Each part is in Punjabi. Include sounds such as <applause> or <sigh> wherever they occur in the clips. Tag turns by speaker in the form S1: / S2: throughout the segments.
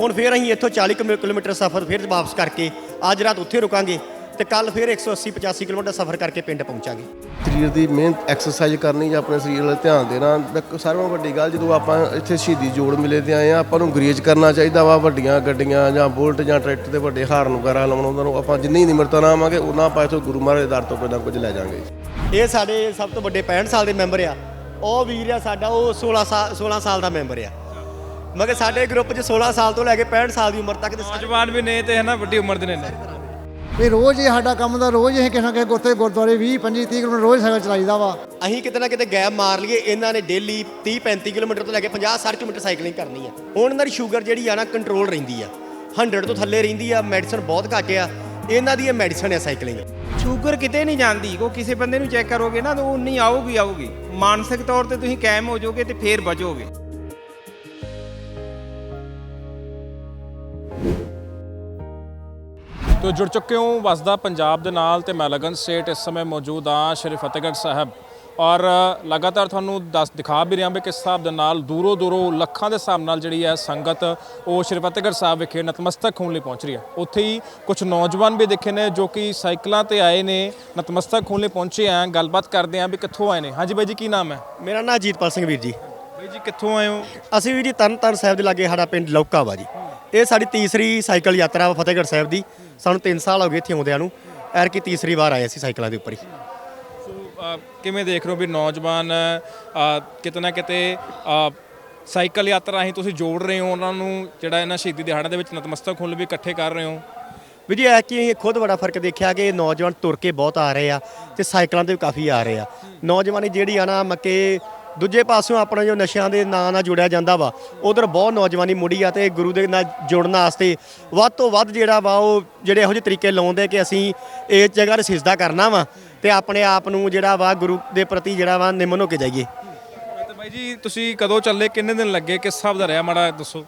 S1: ਹੁਣ ਫਿਰ ਅਸੀਂ ਇੱਥੋਂ 40 ਕਿਲੋ- ਕਿਲੋਮੀਟਰ ਸਫ਼ਰ ਫਿਰ ਵਾਪਸ ਕਰਕੇ ਅੱਜ ਰਾਤ ਉੱਥੇ ਰੁਕਾਂਗੇ ਤੇ ਕੱਲ ਫਿਰ 180 85 ਕਿਲੋਮੀਟਰ ਸਫ਼ਰ ਕਰਕੇ ਪਿੰਡ ਪਹੁੰਚਾਂਗੇ।
S2: ਸਰੀਰ ਦੀ ਮਿਹਨਤ ਐਕਸਰਸਾਈਜ਼ ਕਰਨੀ ਜਾਂ ਆਪਣੇ ਸਰੀਰ ਵੱਲ ਧਿਆਨ ਦੇਣਾ ਇੱਕ ਸਾਰਿਆਂ ਨਾਲੋਂ ਵੱਡੀ ਗੱਲ ਜਦੋਂ ਆਪਾਂ ਇੱਥੇ ਸ਼ਹੀਦੀ ਜੋੜ ਮਿਲੇ ਤੇ ਆਏ ਆ ਆਪਾਂ ਨੂੰ ਗਰੇਜ ਕਰਨਾ ਚਾਹੀਦਾ ਵਾ ਵੱਡੀਆਂ ਗੱਡੀਆਂ ਜਾਂ ਬੁਲਟ ਜਾਂ ਟਰੈਕਟਰ ਦੇ ਵੱਡੇ ਹਾਰਨ ਵਗੈਰਾ ਲਾਉਣ ਉਹਨਾਂ ਨੂੰ। ਆਪਾਂ ਜਿੰਨੀ ਨਿਮਰਤਾ ਨਾਲ ਆਵਾਂਗੇ ਉਹਨਾਂ ਆਪਾਂ ਇੱਥੋਂ ਗੁਰੂ ਮਹਾਰਾਜ ਦੇ ਦਰ ਤੋਂ ਨਾ ਕੁਝ ਲੈ ਜਾਾਂਗੇ
S1: ਇਹ ਸਾਡੇ ਸਭ ਤੋਂ ਵੱਡੇ 65 ਸਾਲ ਦੇ ਮੈਂਬਰ ਆ। ਉਹ ਵੀਰ ਆ ਸਾਡਾ ਉਹ 16 ਸਾਲ 16 ਸਾਲ ਦਾ ਮੈਂਬਰ ਆ। ਮਗਰ ਸਾਡੇ ਗਰੁੱਪ 'ਚ 16 ਸਾਲ ਤੋਂ ਲੈ ਕੇ 65 ਸਾਲ ਦੀ ਉਮਰ ਤੱਕ ਦੇ ਸਾਰੇ
S3: ਨੌਜਵਾਨ ਵੀ ਨੇ ਤੇ ਹੈ ਨਾ ਵੱਡੀ ਉਮਰ ਦੇ ਨੇ ਨੇ
S4: ਵੀ ਰੋਜ਼ ਹੀ ਸਾਡਾ ਕੰਮ ਦਾ ਰੋਜ਼ ਹੀ ਕਿਸੇ ਨਾ ਕਿਸੇ ਗੁਰਤੇ ਗੁਰਦੁਆਰੇ 20 25 30 ਕਿਲੋਮੀਟਰ ਰੋਜ਼ ਸਾਈਕਲ ਚਲਾਈਦਾ ਵਾ।
S1: ਅਸੀਂ ਕਿਤੇ ਨਾ ਕਿਤੇ ਗੈਪ ਮਾਰ ਲਈਏ ਇਹਨਾਂ ਨੇ ਡੇਲੀ 30 35 ਕਿਲੋਮੀਟਰ ਤੋਂ ਲੈ ਕੇ 50 60 ਕਿਲੋਮੀਟਰ ਸਾਈਕਲਿੰਗ ਕਰਨੀ ਆ। ਹੁਣ ਇਹਨਾਂ ਦੀ ਸ਼ੂਗਰ ਜਿਹੜੀ ਆ ਨਾ ਕੰਟਰੋਲ ਰਹਿੰਦੀ ਆ। 100 ਤੋਂ ਥੱਲੇ ਰਹਿੰਦੀ ਆ ਮੈਡੀਸਨ ਬਹੁਤ ਘੱਟ ਆ। ਇਹਨਾਂ ਦੀ ਇਹ ਮੈਡੀਸਨ ਆ ਸਾਈਕਲਿੰਗ।
S5: ਸ਼ੂਗਰ ਕਿਤੇ ਨਹੀਂ ਜਾਂਦੀ ਕੋ ਕਿਸੇ ਬੰਦੇ ਨੂੰ ਚੈੱਕ ਕਰੋਗੇ ਨਾ ਤਾਂ ਉਹ ਨਹੀਂ ਆਊਗੀ ਆਊਗੀ। ਮਾਨਸਿਕ ਤੌਰ ਤੇ ਤੁਸੀਂ ਕਾਇਮ ਹੋ ਜਾਓਗੇ ਤੇ ਫੇਰ ਬਚੋਗੇ।
S3: ਤੋ ਜੁੜ ਚੁੱਕੇ ਹੋ ਵਸਦਾ ਪੰਜਾਬ ਦੇ ਨਾਲ ਤੇ ਮੈਂ ਲਗਨ ਸੇਠ ਇਸ ਸਮੇਂ ਮੌਜੂਦ ਹਾਂ ਸ਼੍ਰੀ ਫਤਿਹਗੜ੍ਹ ਸਾਹਿਬ। ਔਰ ਲਗਾਤਾਰ ਤੁਹਾਨੂੰ ਦੱਸ ਦਿਖਾ ਵੀ ਰਿਹਾ ਵੀ ਕਿਸ ਹਿਸਾਬ ਦੇ ਨਾਲ ਦੂਰੋਂ ਦੂਰੋਂ ਲੱਖਾਂ ਦੇ ਹਿਸਾਬ ਨਾਲ ਜਿਹੜੀ ਹੈ ਸੰਗਤ ਉਹ ਸ਼੍ਰੀ ਫਤਿਹਗੜ੍ਹ ਸਾਹਿਬ ਵਿਖੇ ਨਤਮਸਤਕ ਹੋਣ ਲਈ ਪਹੁੰਚ ਰਹੀ ਹੈ। ਉੱਥੇ ਹੀ ਕੁਝ ਨੌਜਵਾਨ ਵੀ ਦੇਖੇ ਨੇ ਜੋ ਕਿ ਸਾਈਕਲਾਂ ਤੇ ਆਏ ਨੇ ਨਤਮਸਤਕ ਹੋਣ ਲਈ ਪਹੁੰਚੇ ਆ। ਗੱਲਬਾਤ ਕਰਦੇ ਆ ਵੀ ਕਿੱਥੋਂ ਆਏ ਨੇ। ਹਾਂਜੀ ਬਾਈ ਜੀ ਕੀ ਨਾਮ ਹੈ?
S1: ਮੇਰਾ ਨਾਮ ਅਜੀਤਪਾਲ ਸਿੰਘ ਵੀਰ ਜੀ।
S3: ਬਾਈ ਜੀ ਕਿੱਥੋਂ ਆਏ ਹੋ?
S1: ਅਸੀਂ ਵੀ ਜੀ ਤਰਨਤਾਰਨ ਸਾਹਿਬ ਦੇ ਲਾਗੇ ਸਾਡਾ ਪਿੰਡ ਲੌਕਾ ਵਾ ਜੀ। ਇਹ ਸਾਡੀ ਤੀਸਰੀ ਸਾਈਕਲ ਯਾਤਰਾ ਵਾ ਫਤਿਹਗੜ੍ਹ ਸਾਹਿਬ ਦੀ। ਸਾਨੂੰ 3 ਸਾਲ ਹੋ ਗਏ ਇੱਥੇ ਆਉਂਦਿਆਂ ਨੂੰ। ਐਰ ਕੀ ਤੀਸਰੀ ਵਾਰ ਆਏ ਅਸੀਂ ਸਾਈਕਲਾਂ ਦੇ ਉੱਪਰ ਹੀ।
S3: ਕਿਵੇਂ ਦੇਖ ਰਹੇ ਹੋ ਵੀ ਨੌਜਵਾਨ ਅ, ਕਿਤੇ ਨਾ ਕਿਤੇ ਸਾਈਕਲ ਯਾਤਰਾ ਰਾਹੀਂ ਤੁਸੀਂ ਜੋੜ ਰਹੇ ਹੋ ਉਹਨਾਂ ਨੂੰ? ਜਿਹੜਾ ਇਹਨਾਂ ਸ਼ਹੀਦੀ ਦਿਹਾੜਿਆਂ ਦੇ ਵਿੱਚ ਨਤਮਸਤਕ ਹੋਣ ਲਈ ਵੀ ਇਕੱਠੇ ਕਰ ਰਹੇ ਹੋ।
S1: ਵੀ ਜੀ ਐ ਕਿ ਅਸੀਂ ਖੁਦ ਬੜਾ ਫ਼ਰਕ ਦੇਖਿਆ ਕਿ ਨੌਜਵਾਨ ਤੁਰ ਕੇ ਬਹੁਤ ਆ ਰਹੇ ਆ ਤੇ ਸਾਈਕਲਾਂ ਤੇ ਵੀ ਕਾਫੀ ਆ ਰਹੇ ਆ। ਨੌਜਵਾਨੀ ਜਿਹੜੀ ਆ ਨਾ ਮੱਕੇ ਦੂਜੇ ਪਾਸਿਓਂ ਆਪਣਾ ਜੋ ਨਸ਼ਿਆਂ ਦੇ ਨਾਂ ਨਾਲ ਜੁੜਿਆ ਜਾਂਦਾ ਵਾ, ਉਧਰ ਬਹੁਤ ਨੌਜਵਾਨੀ ਮੁੜੀ ਆ ਤੇ ਗੁਰੂ ਦੇ ਨਾਲ ਜੁੜਨ ਵਾਸਤੇ ਵੱਧ ਤੋਂ ਵੱਧ ਜਿਹੜਾ ਵਾ ਉਹ ਜਿਹੜੇ ਇਹੋ ਜਿਹੇ ਤਰੀਕੇ ਲਾਉਂਦੇ ਕਿ ਅਸੀਂ ਇਸ ਜਗ੍ਹਾ ਤੇ ਸਿਜਦਾ ਕਰਨਾ ਵਾ ਤੇ ਆਪਣੇ ਆਪ ਨੂੰ ਜਿਹੜਾ ਵਾ ਗੁਰੂ ਦੇ ਪ੍ਰਤੀ ਜਿਹੜਾ ਵਾ ਨਿਮਨ ਹੋ ਕੇ ਜਾਈਏ।
S3: ਤੇ ਬਾਈ ਜੀ, ਤੁਸੀਂ ਕਦੋਂ ਚੱਲੇ, ਕਿੰਨੇ ਦਿਨ ਲੱਗੇ, ਕਿਸ ਹਿਸਾਬ ਦਾ ਰਿਹਾ ਮਾੜਾ ਦੱਸੋ?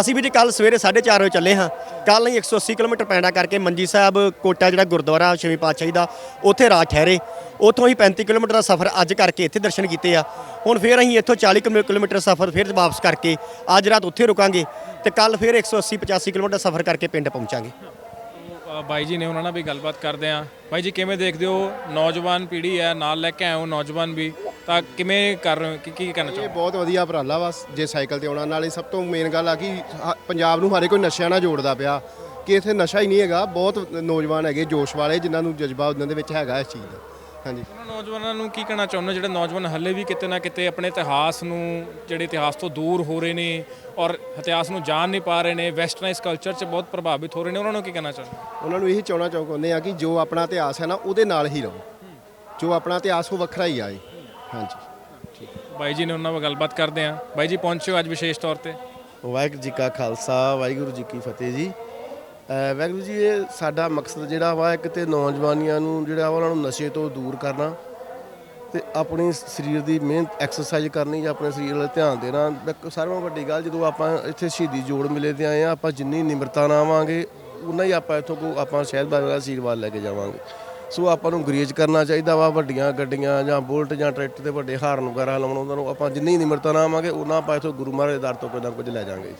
S1: ਅਸੀਂ ਵੀ ਜੀ ਕੱਲ ਸਵੇਰੇ 4:30 ਵਜੇ ਚੱਲੇ ਹਾਂ। ਕੱਲ ਅਸੀਂ 180 ਕਿਲੋਮੀਟਰ ਪੈਣਾ ਕਰਕੇ ਮੰਜੀ ਸਾਹਿਬ, ਕੋਟਾ ਜਿਹੜਾ ਗੁਰਦੁਆਰਾ, ਛੇਵੀਂ ਪਾਤਸ਼ਾਹੀ ਦਾ, ਉੱਥੇ ਰਾਤ ਠਹਿਰੇ। ਉੱਥੋਂ ਹੀ 35 ਕਿਲੋਮੀਟਰ ਦਾ ਸਫ਼ਰ ਅੱਜ ਕਰਕੇ ਇੱਥੇ ਦਰਸ਼ਨ ਕੀਤੇ ਆ। ਹੁਣ ਫਿਰ ਅਸੀਂ ਇੱਥੋਂ 40 ਕਿਲੋ- ਕਿਲੋਮੀਟਰ ਸਫ਼ਰ ਫਿਰ ਵਾਪਸ ਕਰਕੇ ਅੱਜ ਰਾਤ ਉੱਥੇ ਰੁਕਾਂਗੇ ਤੇ ਕੱਲ ਫਿਰ 180 85 ਕਿਲੋਮੀਟਰ ਸਫ਼ਰ ਕਰਕੇ ਪਿੰਡ ਪਹੁੰਚਾਂਗੇ।
S3: ਬਾਈ ਜੀ ਨੇ ਉਹਨਾਂ ਨਾਲ ਵੀ ਗੱਲਬਾਤ ਕਰਦੇ ਆ ਬਾਈ ਜੀ, ਕਿਵੇਂ ਦੇਖਦੇ ਹੋ? ਨੌਜਵਾਨ ਪੀੜ੍ਹੀ ਹੈ, ਨਾਲ ਲੈ ਕੇ ਆਏ ਹੋ ਨੌਜਵਾਨ ਵੀ। ਤਾਂ ਕਿਵੇਂ ਕਰ ਰਹੇ ਹੋ? ਕੀ ਕੀ ਕਹਿਣਾ
S6: ਇਹ ਬਹੁਤ ਵਧੀਆ ਉਪਰਾਲਾ ਵਾ ਜੇ ਸਾਈਕਲ ਤੇ ਆਉਣਾ ਨਾਲੇ ਸਭ ਤੋਂ ਮੇਨ ਗੱਲ ਆ ਕਿ ਹ- ਪੰਜਾਬ ਨੂੰ ਹਾਰੇ ਕੋਈ ਨਸ਼ਿਆਂ ਨਾਲ ਜੋੜਦਾ ਪਿਆ। ਕਿ ਇੱਥੇ ਨਸ਼ਾ ਹੀ ਨਹੀਂ ਹੈਗਾ ਬਹੁਤ ਨੌਜਵਾਨ ਹੈਗੇ ਜੋਸ਼ ਵਾਲੇ ਜਿਨ੍ਹਾਂ ਨੂੰ ਜਜ਼ਬਾ ਉਹਨਾਂ ਦੇ ਵਿੱਚ ਹੈਗਾ ਇਸ ਚੀਜ਼ ਦਾ। ਹਾਂਜੀ।
S3: ਉਹਨਾਂ ਨੌਜਵਾਨਾਂ ਨੂੰ ਕੀ ਕਹਿਣਾ ਚਾਹੁੰਦੇ ਹੋ? ਜਿਹੜੇ ਨੌਜਵਾਨ ਹੱਲੇ ਵੀ ਕਿਤੇ ਨਾ ਕਿਤੇ ਆਪਣੇ ਇਤਿਹਾਸ ਨੂੰ ਜਿਹੜੇ ਇਤਿਹਾਸ ਤੋਂ ਦੂਰ ਹੋ ਰਹੇ ਨੇ ਔਰ ਇਤਿਹਾਸ ਨੂੰ ਜਾਣ ਨਹੀਂ ਪਾ ਰਹੇ ਨੇ ਵੈਸਟਰਨਾਈਜ਼ ਕਲਚਰ 'ਚ ਬਹੁਤ ਪ੍ਰਭਾਵਿਤ ਹੋ ਰਹੇ ਨੇ ਉਹਨਾਂ ਨੂੰ ਕੀ ਕਹਿਣਾ ਚਾਹੁੰਦੇ ਹੋ?
S6: ਉਹਨਾਂ ਨੂੰ ਇਹੀ ਚਾਹਣਾ ਚਾਹੁੰਦੇ ਆ ਕਿ ਜੋ ਆਪਣਾ ਇਤਿਹਾਸ ਹੈ ਨਾ ਉਹਦੇ ਨਾਲ ਹੀ ਰਹੋ। ਜੋ ਆਪਣਾ ਇਤਿਹਾਸ ਉਹ ਵੱਖਰਾ ਹੀ ਆਏ ਹਾਂਜੀ।
S3: ਬਾਈ ਜੀ ਨੇ ਉਹਨਾਂ ਨਾਲ ਗੱਲਬਾਤ ਕਰਦੇ ਆ ਬਾਈ ਜੀ ਪਹੁੰਚਿਓ ਅੱਜ ਵਿਸ਼ੇਸ਼ ਤੌਰ ਤੇ?
S2: ਵਾਹਿਗੁਰੂ ਜੀ ਕਾ ਖਾਲਸਾ ਵਾਹਿਗੁਰੂ ਜੀ ਕੀ ਫਤਿਹ ਜੀ। ਅਹ ਵਾਹਿਗੁਰੂ ਜੀ ਇਹ ਸਾਡਾ ਮਕਸਦ ਜਿਹੜਾ ਵਾ ਇੱਕ ਤੇ ਨੌਜਵਾਨੀਆਂ ਨੂੰ ਜਿਹੜਾ ਵਾ ਉਹਨਾਂ ਨੂੰ ਨਸ਼ੇ ਤੋਂ ਦੂਰ ਕਰਨਾ ਤੇ ਆਪਣੀ ਸਰੀਰ ਦੀ ਮਿਹਨਤ ਐਕਸਰਸਾਈਜ਼ ਕਰਨੀ ਜਾਂ ਆਪਣੇ ਸਰੀਰ ਵੱਲ ਧਿਆਨ ਦੇਣਾ। ਇੱਕ ਸਾਰਿਆਂ ਨਾਲੋਂ ਵੱਡੀ ਗੱਲ ਜਦੋਂ ਆਪਾਂ ਇੱਥੇ ਸ਼ਹੀਦੀ ਜੋੜ ਮਿਲੇ ਤੇ ਆਏ ਆ ਆਪਾਂ ਜਿੰਨੀ ਨਿਮਰਤਾ ਨਾਲ ਆਵਾਂਗੇ ਉਨਾ ਹੀ ਆਪਾਂ ਇੱਥੋਂ ਕੋ ਆਪਾਂ ਸ਼ਹਿਦ ਬਾਬਾ ਦਾ ਆਸ਼ੀਰਵਾਦ ਲੈ ਕੇ ਜਾਵਾਂਗੇ। ਸੋ ਆਪਾਂ ਨੂੰ ਗਰੇਜ ਕਰਨਾ ਚਾਹੀਦਾ ਵਾ ਵੱਡੀਆਂ ਗੱਡੀਆਂ ਜਾਂ ਬੁਲਟ ਜਾਂ ਟਰੈਕਟਰ ਦੇ ਵੱਡੇ ਹਾਰਨ ਵਗੈਰਾ ਲਾਉਣ ਉਹਨਾਂ ਨੂੰ ਆਪਾਂ ਜਿੰਨੀ ਨਿਮਰਤਾ ਨਾਲ ਆਵਾਂਗੇ ਉਨਾ ਆਪਾਂ ਇੱਥੋਂ ਗੁਰੂ ਮਹਾਰਾਜ ਦੇ ਦਰ ਤੋਂ ਕੋਈ ਨਾ ਕੁਝ ਲੈ ਜਾਾਂਗੇ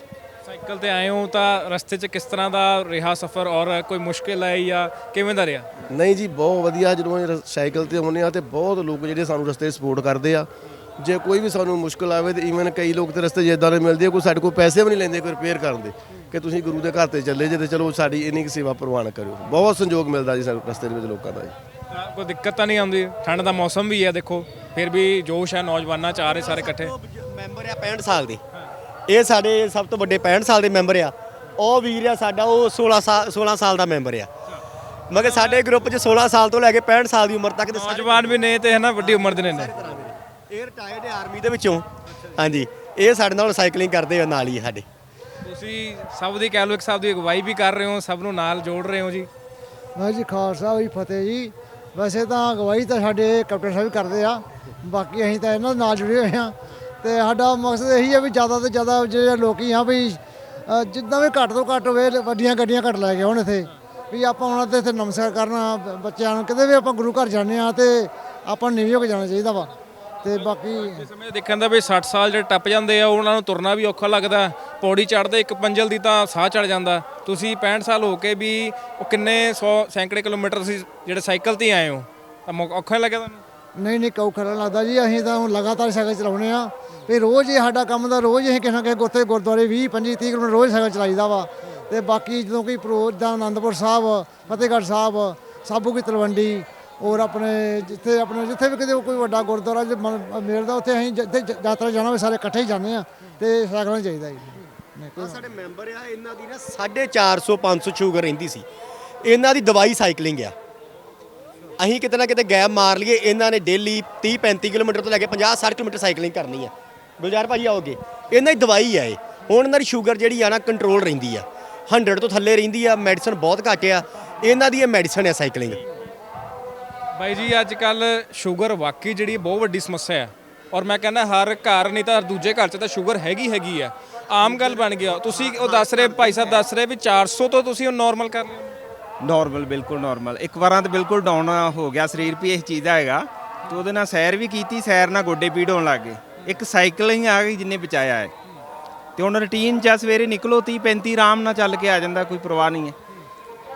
S3: ਸਾਈਕਲ ਤੇ ਆਏ ਹੋ ਤਾਂ ਰਸਤੇ 'ਚ ਕਿਸ ਤਰ੍ਹਾਂ ਦਾ ਰਿਹਾ ਸਫ਼ਰ ਔਰ ਕੋਈ ਮੁਸ਼ਕਿਲ ਆਈ ਜਾਂ ਕਿਵੇਂ ਦਾ ਰਿਹਾ?
S2: ਨਹੀਂ ਜੀ ਬਹੁਤ ਵਧੀਆ ਜਦੋਂ ਸਾਈਕਲ ਤੇ ਆਉਂਦੇ ਆ ਤੇ ਬਹੁਤ ਲੋਕ ਜਿਹੜੇ ਸਾਨੂੰ ਰਸਤੇ ਸਪੋਰਟ ਕਰਦੇ ਆ। ਜੇ ਕੋਈ ਵੀ ਸਾਨੂੰ ਮੁਸ਼ਕਲ ਆਵੇ ਤੇ ਈਵਨ ਕਈ ਲੋਕ ਤੇ ਰਸਤੇ ਜਿੱਦਾਂ ਦੇ ਮਿਲਦੇ ਆ ਕੋਈ ਸਾਡੇ ਕੋਲ ਪੈਸੇ ਵੀ ਨਹੀਂ ਲੈਂਦੇ ਕੋਈ ਰਿਪੇਅਰ ਕਰਨ ਦੇ ਕਿ ਤੁਸੀਂ ਗੁਰੂ ਦੇ ਘਰ ਤੇ ਚੱਲੇ ਜੇ ਤੇ ਚਲੋ ਸਾਡੀ ਇੰਨੀ ਕੁ ਸੇਵਾ ਪ੍ਰਵਾਨ ਕਰਿਓ। ਬਹੁਤ ਸੰਯੋਗ ਮਿਲਦਾ ਜੀ ਸਾਨੂੰ ਰਸਤੇ ਦੇ ਵਿੱਚ ਲੋਕਾਂ ਦਾ ਜੀ।
S3: ਕੋਈ ਦਿੱਕਤ ਤਾਂ ਨਹੀਂ ਆਉਂਦੀ? ਠੰਡ ਦਾ ਮੌਸਮ ਵੀ ਹੈ ਦੇਖੋ ਫਿਰ ਵੀ ਜੋਸ਼ ਹੈ ਨੌਜਵਾਨਾਂ 'ਚ ਆ ਰਹੇ ਸਾਰੇ ਇਕੱਠੇ।
S1: ਮੈਂਬਰ ਆ 65 ਸਾਲ ਦੇ। ਇਹ ਸਾਡੇ ਸਭ ਤੋਂ ਵੱਡੇ 65 ਸਾਲ ਦੇ ਮੈਂਬਰ ਆ। ਉਹ ਵੀਰ ਆ ਸਾਡਾ ਉਹ 16 ਸਾਲ 16 ਸਾਲ ਦਾ ਮੈਂਬਰ ਆ। ਮਗਰ ਸਾਡੇ ਗਰੁੱਪ 'ਚ 16 ਸਾਲ ਤੋਂ ਲੈ ਕੇ 65 ਸਾਲ ਦੀ ਉਮਰ ਤੱਕ ਦੇ ਸਾਰੇ
S3: ਨੌਜਵਾਨ ਵੀ ਨੇ ਤੇ ਹੈ ਨਾ ਵੱਡੀ ਉਮਰ ਦੇ ਨੇ।
S1: ਇਹ ਰਿਟਾਇਰਡ ਆਰਮੀ ਦੇ ਵਿੱਚੋਂ। ਹਾਂਜੀ ਇਹ ਸਾਡੇ ਨਾਲ ਸਾਈਕਲਿੰਗ ਕਰਦੇ ਆ ਨਾਲ ਹੀ ਸਾਡੇ।
S3: ਤੁਸੀਂ ਸਭ ਦੀ ਇੱਕ ਸਾਹਿਬ ਦੀ ਅਗਵਾਈ ਵੀ ਕਰ ਰਹੇ ਹੋ ਸਭ ਨੂੰ ਨਾਲ ਜੋੜ ਰਹੇ ਹੋ ਜੀ।
S4: ਵਾਹਿਗੁਰੂ ਜੀ ਖਾਲਸਾ ਜੀ ਫਤਿਹ ਜੀ। ਵੈਸੇ ਤਾਂ ਅਗਵਾਈ ਤਾਂ ਸਾਡੇ ਕੈਪਟਨ ਸਾਹਿਬ ਕਰਦੇ ਆ। ਬਾਕੀ ਅਸੀਂ ਤਾਂ ਇਹਨਾਂ ਨਾਲ ਜੁੜੇ ਹੋਏ ਆ ਤੇ ਸਾਡਾ ਮਕਸਦ ਇਹੀ ਆ ਵੀ ਜ਼ਿਆਦਾ ਤੋਂ ਜ਼ਿਆਦਾ ਜਿਹੜੇ ਲੋਕੀ ਆ ਵੀ ਜਿੱਦਾਂ ਵੀ ਘੱਟ ਤੋਂ ਘੱਟ ਹੋਵੇ ਵੱਡੀਆਂ ਗੱਡੀਆਂ ਘੱਟ ਲੈ ਕੇ ਆਉਣ ਇੱਥੇ। ਵੀ ਆਪਾਂ ਉਹਨਾਂ ਤੇ ਇੱਥੇ ਨਮਸਕਾਰ ਕਰਨਾ ਬੱਚਿਆਂ ਨੂੰ ਕਿਤੇ ਵੀ ਆਪਾਂ ਗੁਰੂ ਘਰ ਜਾਂਦੇ ਆ ਤੇ ਆਪਾਂ ਨੂੰ ਨਿਵਿਓ ਕੇ ਜਾਣਾ ਚਾਹੀਦਾ ਵਾ। ਤੇ ਬਾਕੀ
S3: ਇਸ ਸਮੇਂ ਦੇਖਣ ਦਾ ਵੀ 60 ਸਾਲ ਜਿਹੜੇ ਟੱਪ ਜਾਂਦੇ ਆ ਉਹਨਾਂ ਨੂੰ ਤੁਰਨਾ ਵੀ ਔਖਾ ਲੱਗਦਾ। ਪੌੜੀ ਚੜ੍ਹਦੇ ਇੱਕ ਪੰਜਲ ਦੀ ਤਾਂ ਸਾਹ ਚੜ ਜਾਂਦਾ। ਤੁਸੀਂ 65 ਸਾਲ ਹੋ ਕੇ ਵੀ ਉਹ ਕਿੰਨੇ 100 ਸੈਂਕੜੇ ਕਿਲੋਮੀਟਰ ਤੁਸੀਂ ਜਿਹੜੇ ਸਾਈਕਲ ਤੇ ਆਏ ਹੋ ਤਾਂ ਮੌ- ਔਖਾ ਲੱਗਿਆ ਤੁਹਾਨੂੰ?
S4: ਨਹੀਂ ਨਹੀਂ ਕਉ ਖਰਾ ਲੱਗਦਾ ਜੀ ਅਸੀਂ ਤਾਂ ਹੁਣ ਲਗਾਤਾਰ ਸਾਈਕਲ ਚਲਾਉਣੇ ਆ ਵੀ ਰੋਜ਼ ਹੀ ਸਾਡਾ ਕੰਮ ਦਾ ਰੋਜ਼ ਅਸੀਂ ਕਿਸੇ ਨਾ ਕਿਸੇ ਗੁਰਤੇ ਗੁਰਦੁਆਰੇ 20 25 30 ਕਿਲੋਮੀਟਰ ਰੋਜ਼ ਸਾਈਕਲ ਚਲਾਈਦਾ ਵਾ। ਤੇ ਬਾਕੀ ਜਦੋਂ ਕੋਈ ਪ੍ਰੋਜ ਦਾ ਆਨੰਦਪੁਰ ਸਾਹਿਬ ਫਤਿਹਗੜ੍ਹ ਸਾਹਿਬ ਸਾਬੂ ਕੀ ਤਲਵੰਡੀ ਔਰ ਆਪਣੇ ਜਿੱਥੇ ਆਪਣੇ ਜਿੱਥੇ ਵੀ ਕਿਤੇ ਕੋਈ ਵੱਡਾ ਗੁਰਦੁਆਰਾ ਜੇ ਮਨ- ਮਿਲਦਾ ਉੱਥੇ ਅਸੀਂ ਜਿੱਥੇ ਯਾਤਰਾ ਜਾਣਾ ਹੋਵੇ ਸਾਰੇ ਇਕੱਠੇ ਹੀ ਜਾਂਦੇ ਆ ਤੇ ਸਾਈਕਲਾਂ 'ਤੇ ਜੀ। ਨਹੀਂ
S1: ਸਾਡੇ ਮੈਂਬਰ ਆ, ਇਹਨਾਂ ਦੀ ਨਾ 450 500 ਸ਼ੂਗਰ ਰਹਿੰਦੀ ਸੀ। ਇਹਨਾਂ ਦੀ ਦਵਾਈ ਸਾਈਕਲਿੰਗ ਆ। ਅਸੀਂ ਕਿਤੇ ਨਾ ਕਿਤੇ ਗੈਪ ਮਾਰ ਲਈਏ, ਇਹਨਾਂ ਨੇ ਡੇਲੀ 30 35 ਕਿਲੋਮੀਟਰ ਤੋਂ ਲੈ ਕੇ 50 60 ਕਿਲੋਮੀਟਰ ਸਾਈਕਲਿੰਗ ਕਰਨੀ ਆ। ਗੁਲਜ਼ਾਰ ਭਾਜੀ, ਆਓਗੇ? ਇਹਨਾਂ ਦੀ ਦਵਾਈ ਆ ਇਹ। ਹੁਣ ਇਹਨਾਂ ਦੀ ਸ਼ੂਗਰ ਜਿਹੜੀ ਆ ਨਾ, ਕੰਟਰੋਲ ਰਹਿੰਦੀ ਆ। 100 ਤੋਂ ਥੱਲੇ ਰਹਿੰਦੀ ਆ, ਮੈਡੀਸਨ ਬਹੁਤ ਘੱਟ ਆ। ਇਹਨਾਂ ਦੀ ਇਹ ਮੈਡੀਸਨ ਆ ਸਾਈਕਲਿੰਗ।
S3: ਬਾਈ ਜੀ ਅੱਜ ਕੱਲ ਸ਼ੂਗਰ ਵਾਕਈ ਜਿਹੜੀ ਬਹੁਤ ਵੱਡੀ ਸਮੱਸਿਆ ਹੈ। ਔਰ ਮੈਂ ਕਹਿੰਦਾ ਹਰ ਘਰ ਨਹੀਂ ਤਾਂ ਦੂਜੇ ਘਰ 'ਚ ਤਾਂ ਸ਼ੂਗਰ ਹੈਗੀ ਹੈਗੀ ਆ ਆਮ ਗੱਲ ਬਣ ਗਿਆ। ਤੁਸੀਂ ਉਹ ਦੱਸ ਰਹੇ ਭਾਈ ਸਾਹਿਬ ਦੱਸ ਰਹੇ ਵੀ 400 ਤੋਂ ਤੁਸੀਂ ਉਹ ਨਾਰਮਲ ਕਰ ਲਿਓ
S5: ਨਾਰਮਲ ਬਿਲਕੁਲ ਨਾਰਮਲ ਇੱਕ ਵਾਰਾਂ ਤਾਂ ਬਿਲਕੁਲ ਡਾਊਨ ਹੋ ਗਿਆ ਸਰੀਰ ਵੀ ਇਸ ਚੀਜ਼ ਦਾ ਹੈਗਾ। ਤੇ ਉਹਦੇ ਨਾਲ ਸੈਰ ਵੀ ਕੀਤੀ ਸੈਰ ਨਾਲ ਗੋਡੇ ਪੀੜ ਹੋਣ ਲੱਗ ਗਏ। ਇੱਕ ਸਾਈਕਲਿੰਗ ਆ ਗਈ ਜਿੰਨੇ ਬਚਾਇਆ ਹੈ। ਤੇ ਹੁਣ ਰੁਟੀਨ 'ਚ ਆ ਸਵੇਰੇ ਨਿਕਲੋ 30 35 ਆਰਾਮ ਨਾਲ ਚੱਲ ਕੇ ਆ ਜਾਂਦਾ ਕੋਈ ਪਰਵਾਹ ਨਹੀਂ ਹੈ।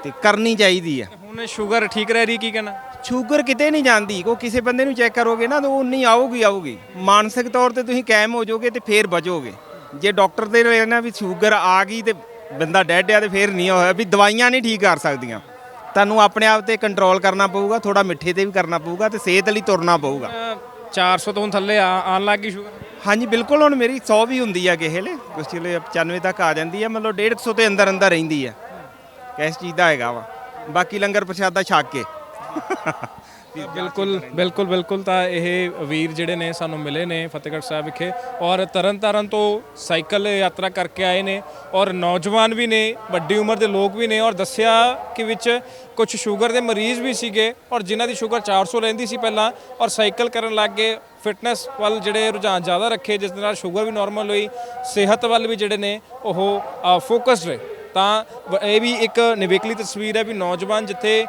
S5: ਤੇ ਕਰਨੀ ਚਾਹੀਦੀ ਆ
S3: ਹੁਣ ਸ਼ੂਗਰ ਠੀਕ ਰਹਿ ਰਹੀ ਕੀ ਕਹਿਣਾ?
S5: ਸ਼ੂਗਰ ਕਿਤੇ ਨਹੀਂ ਜਾਂਦੀ ਕੋ ਕਿਸੇ ਬੰਦੇ ਨੂੰ ਚੈੱਕ ਕਰੋਗੇ ਨਾ ਤਾਂ ਉਹ ਨਹੀਂ ਆਊਗੀ ਆਊਗੀ। ਮਾਨਸਿਕ ਤੌਰ ਤੇ ਤੁਸੀਂ ਕਾਇਮ ਹੋ ਜਾਓਗੇ ਤੇ ਫੇਰ ਬਚੋਗੇ। ਜੇ ਡਾਕਟਰ ਦੇ ਰਹਿਣਾ ਵੀ ਸ਼ੂਗਰ ਆ ਗਈ ਤੇ ਬੰਦਾ ਡੈਡ ਆ ਤੇ ਫੇਰ ਨਹੀਂ ਹੋਇਆ ਵੀ ਦਵਾਈਆਂ ਨਹੀਂ ਠੀਕ ਕਰ ਸਕਦੀਆਂ। ਤੁਹਾਨੂੰ ਆਪਣੇ ਆਪ ਤੇ ਕੰਟਰੋਲ ਕਰਨਾ ਪਊਗਾ ਥੋੜਾ ਮਿੱਠੇ ਤੇ ਵੀ ਕਰਨਾ ਪਊਗਾ ਤੇ ਸਿਹਤ ਲਈ ਤੁਰਨਾ ਪਊਗਾ।
S3: ਅਹ 400 ਤੋਂ ਥੱਲੇ ਆ- ਆਉਣ ਲੱਗ ਗਈ ਸ਼ੂਗਰ?
S5: ਹਾਂਜੀ ਬਿਲਕੁਲ ਹੁਣ ਮੇਰੀ 100 ਵੀ ਹੁੰਦੀ ਆ ਕਿਸੇ ਵੇਲੇ ਕੁਛ ਵੇਲੇ 95 ਤੱਕ ਆ ਜਾਂਦੀ ਆ ਮਤਲਬ 150 ਤੇ ਅੰਦਰ ਅੰਦਰ ਰਹਿੰਦੀ ਆ। ਕਿਸ ਚੀਜ਼ ਦਾ ਹੈਗਾ ਵਾ। ਬਾਕੀ ਲੰਗਰ ਪ੍ਰਸ਼ਾਦਾ ਛਕ ਕੇ। <laughs>
S3: ਬਿਲਕੁਲ ਬਿਲਕੁਲ ਬਿਲਕੁਲ ਤਾਂ ਇਹ ਵੀਰ ਜਿਹੜੇ ਨੇ ਸਾਨੂੰ ਮਿਲੇ ਨੇ ਫਤਿਹਗੜ੍ਹ ਸਾਹਿਬ ਵਿਖੇ ਔਰ ਤਰਨਤਾਰਨ ਤੋਂ ਸਾਈਕਲ ਯਾਤਰਾ ਕਰਕੇ ਆਏ ਨੇ ਔਰ ਨੌਜਵਾਨ ਵੀ ਨੇ, ਵੱਡੀ ਉਮਰ ਦੇ ਲੋਕ ਵੀ ਨੇ ਔਰ ਦੱਸਿਆ ਕਿ ਵਿੱਚ ਕੁਝ ਸ਼ੂਗਰ ਦੇ ਮਰੀਜ਼ ਵੀ ਸੀਗੇ ਔਰ ਜਿਨ੍ਹਾਂ ਦੀ ਸ਼ੂਗਰ 400 ਰਹਿੰਦੀ ਸੀ ਪਹਿਲਾਂ ਔਰ ਸਾਈਕਲ ਕਰਨ ਲੱਗ ਗਏ, ਫਿਟਨੈਸ ਵੱਲ ਜਿਹੜੇ ਰੁਝਾਨ ਜ਼ਿਆਦਾ ਰੱਖੇ, ਜਿਸ ਦੇ ਨਾਲ ਸ਼ੂਗਰ ਵੀ ਨਾਰਮਲ ਹੋਈ, ਸਿਹਤ ਵੱਲ ਵੀ ਜਿਹੜੇ ਨੇ ਉਹ ਫੋਕਸਡ ਰਹੇ। ਤਾਂ ਇਹ ਵੀ ਇੱਕ ਨਿਵੇਕਲੀ ਤਸਵੀਰ ਹੈ ਵੀ ਨੌਜਵਾਨ ਜਿੱਥੇ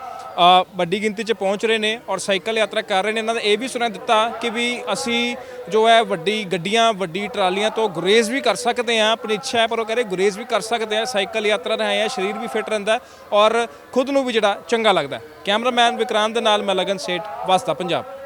S3: ਵੱਡੀ ਗਿਣਤੀ 'ਚ ਪਹੁੰਚ ਰਹੇ ਨੇ ਔਰ ਸਾਈਕਲ ਯਾਤਰਾ ਕਰ ਰਹੇ ਨੇ। ਇਹਨਾਂ ਦਾ ਇਹ ਵੀ ਸੁਣਾ ਦਿੱਤਾ ਕਿ ਵੀ ਅਸੀਂ ਜੋ ਹੈ ਵੱਡੀ ਗੱਡੀਆਂ, ਵੱਡੀ ਟਰਾਲੀਆਂ ਤੋਂ ਗੁਰੇਜ਼ ਵੀ ਕਰ ਸਕਦੇ ਹਾਂ। ਆਪਣੀ ਇੱਛਾ ਹੈ, ਪਰ ਉਹ ਕਹ ਰਹੇ ਗੁਰੇਜ਼ ਵੀ ਕਰ ਸਕਦੇ ਹਾਂ। ਸਾਈਕਲ ਯਾਤਰਾ ਰਹੇ ਆ ਸਰੀਰ ਵੀ ਫਿੱਟ ਰਹਿੰਦਾ ਔਰ ਖੁਦ ਨੂੰ ਵੀ ਜਿਹੜਾ ਚੰਗਾ ਲੱਗਦਾ ਕੈਮਰਾਮੈਨ ਵਿਕਰਾਂਤ ਦੇ ਨਾਲ ਮੈਂ ਲਗਨ ਸੇਠ, ਵਾਸਤਾ ਪੰਜਾਬ।